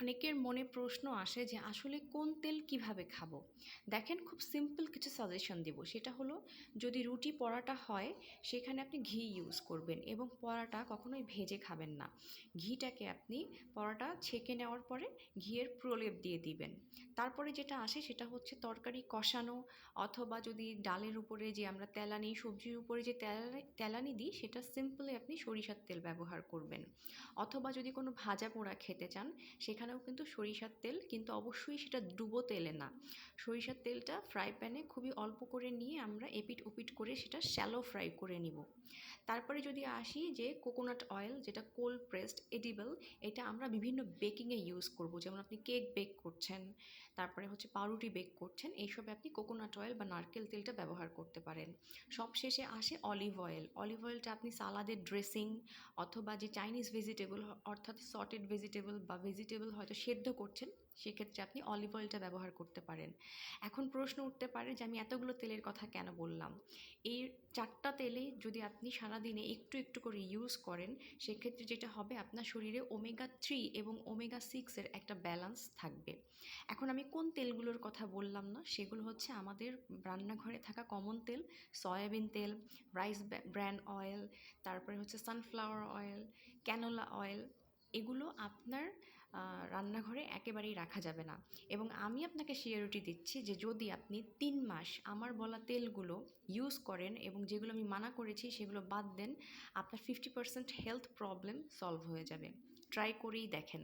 অনেকের মনে প্রশ্ন আসে যে আসলে কোন তেল কীভাবে খাব? দেখেন খুব সিম্পল কিছু সাজেশন দেব। সেটা হলো, যদি রুটি পরাটা হয়, সেখানে আপনি ঘি ইউজ করবেন এবং পরাটা কখনোই ভেজে খাবেন না। ঘিটাকে আপনি পরাটা ছেঁকে নেওয়ার পরে ঘিয়ের প্রলেপ দিয়ে দিবেন। তারপরে যেটা আসে সেটা হচ্ছে তরকারি কষানো অথবা যদি ডালের উপরে যে আমরা তেলানি, সবজির উপরে যে তেলানি তেলানি দিই, সেটা সিম্পলি আপনি সরিষার তেল ব্যবহার করবেন। অথবা যদি কোনো ভাজা পোড়া খেতে চান সেখানেও কিন্তু সরিষার তেল, কিন্তু অবশ্যই সেটা ডুবো তেলে না। সরিষার তেলটা ফ্রাই প্যানে খুবই অল্প করে নিয়ে আমরা এপিট ওপিট করে সেটা শ্যালো ফ্রাই করে নিব। তারপরে যদি আসি যে কোকোনাট অয়েল যেটা কোল্ড প্রেসড এডিবল এটা আমরা বিভিন্ন বেকিংয়ে ইউজ করব। যেমন আপনি কেক বেক করছেন, তারপরে হচ্ছে পাউরুটি বেক করছেন, এইসবে আপনি কোকোনাট অয়েল বা নারকেল তেলটা ব্যবহার করতে পারেন। সবশেষে আসে অলিভ অয়েল অলিভ অয়েলটা আপনি সালাদের ড্রেসিং অথবা যে চাইনিজ ভেজিটেবল অর্থাৎ সটেড ভেজিটেবল বা ভেজিটেবল হয়তো সেদ্ধ করছেন, সেক্ষেত্রে আপনি অলিভ অয়েলটা ব্যবহার করতে পারেন। এখন প্রশ্ন উঠতে পারে যে আমি এতগুলো তেলের কথা কেন বললাম? এই চারটা তেলে যদি আপনি সারাদিনে একটু একটু করে ইউজ করেন, সেক্ষেত্রে যেটা হবে আপনার শরীরে ওমেগা থ্রি এবং ওমেগা সিক্সের একটা ব্যালেন্স থাকবে। এখন আমি কোন তেলগুলোর কথা বললাম না, সেগুলো হচ্ছে আমাদের রান্নাঘরে থাকা কমন তেল, সয়াবিন তেল রাইস ব্র্যান্ড অয়েল তারপরে হচ্ছে সানফ্লাওয়ার অয়েল ক্যানোলা অয়েল এগুলো আপনার রান্নাঘরে একেবারেই রাখা যাবে না। এবং আমি আপনাকে শিওরিটি দিচ্ছি যে যদি আপনি তিন মাস আমার বলা তেলগুলো ইউজ করেন এবং যেগুলো আমি মানা করেছি সেগুলো বাদ দেন, আপনার fifty percent health problem solve হয়ে যাবে। ট্রাই করেই দেখেন।